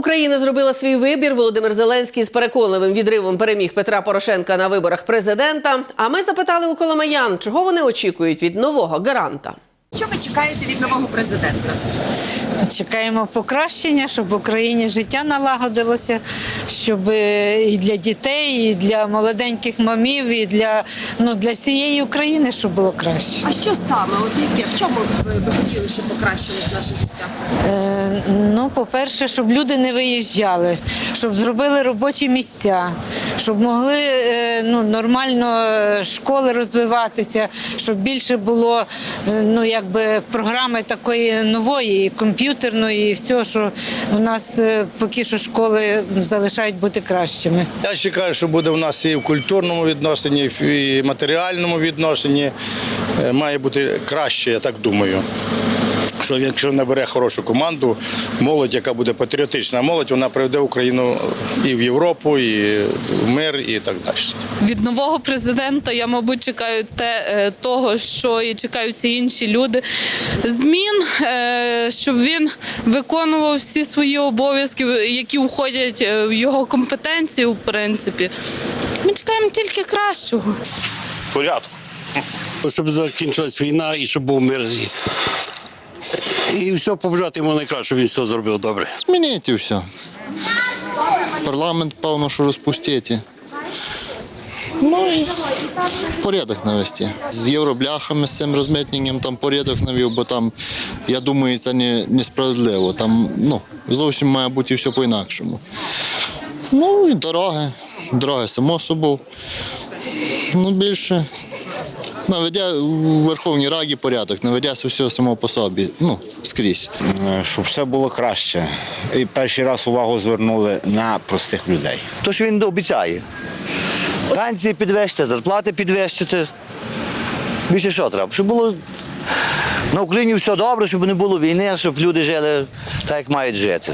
Україна зробила свій вибір. Володимир Зеленський з переконливим відривом переміг Петра Порошенка на виборах президента. А ми запитали у Коломаян, чого вони очікують від нового гаранта. Що ви чекаєте від нового президента? Чекаємо покращення, щоб в Україні життя налагодилося, щоб е, і для дітей, і для молоденьких мамів, і для, ну, для всієї України, щоб було краще. А що саме? От яке? В чому ви би хотіли, щоб покращилось наше життя? Е, ну, по-перше, щоб люди не виїжджали, щоб зробили робочі місця, щоб могли е, ну, нормально е, школи розвиватися, щоб більше було е, ну, якби програми такої нової, і комп'ютерної, і все, що у нас е, поки що школи залишають бути кращими. Я чекаю, що буде в нас і в культурному відношенні, і в матеріальному відношенні. Е, Має бути краще, я так думаю. Що якщо набере хорошу команду, молодь, яка буде патріотична молодь, вона приведе Україну і в Європу, і в мир, і так далі. Від нового президента я, мабуть, чекаю те, е, того, що і чекають всі інші люди. Змін, щоб він виконував всі свої обов'язки, які входять е, в його компетенцію, в принципі. Ми чекаємо тільки кращого. порядку. щоб закінчилась війна і щоб був мир. І, і все побажати йому найкраще, щоб він все зробив добре. Змініть і все. Парламент, певно, що розпустити. Ну і порядок навести. З євробляхами, з цим розмитненням там порядок навів, бо там, я думаю, це не, несправедливо. Там ну, зовсім має бути все по-інакшому. Ну і дороги. Дороги, само собою. Ну, більше. Наведя у Верховній Раді порядок, наведеться все само по собі. Ну, скрізь. Е, Щоб все було краще. І перший раз увагу звернули на простих людей. То, що він обіцяє. Пенсії підвищити, зарплати підвищити. Більше що треба? Щоб було на Україні все добре, щоб не було війни, щоб люди жили так, як мають жити.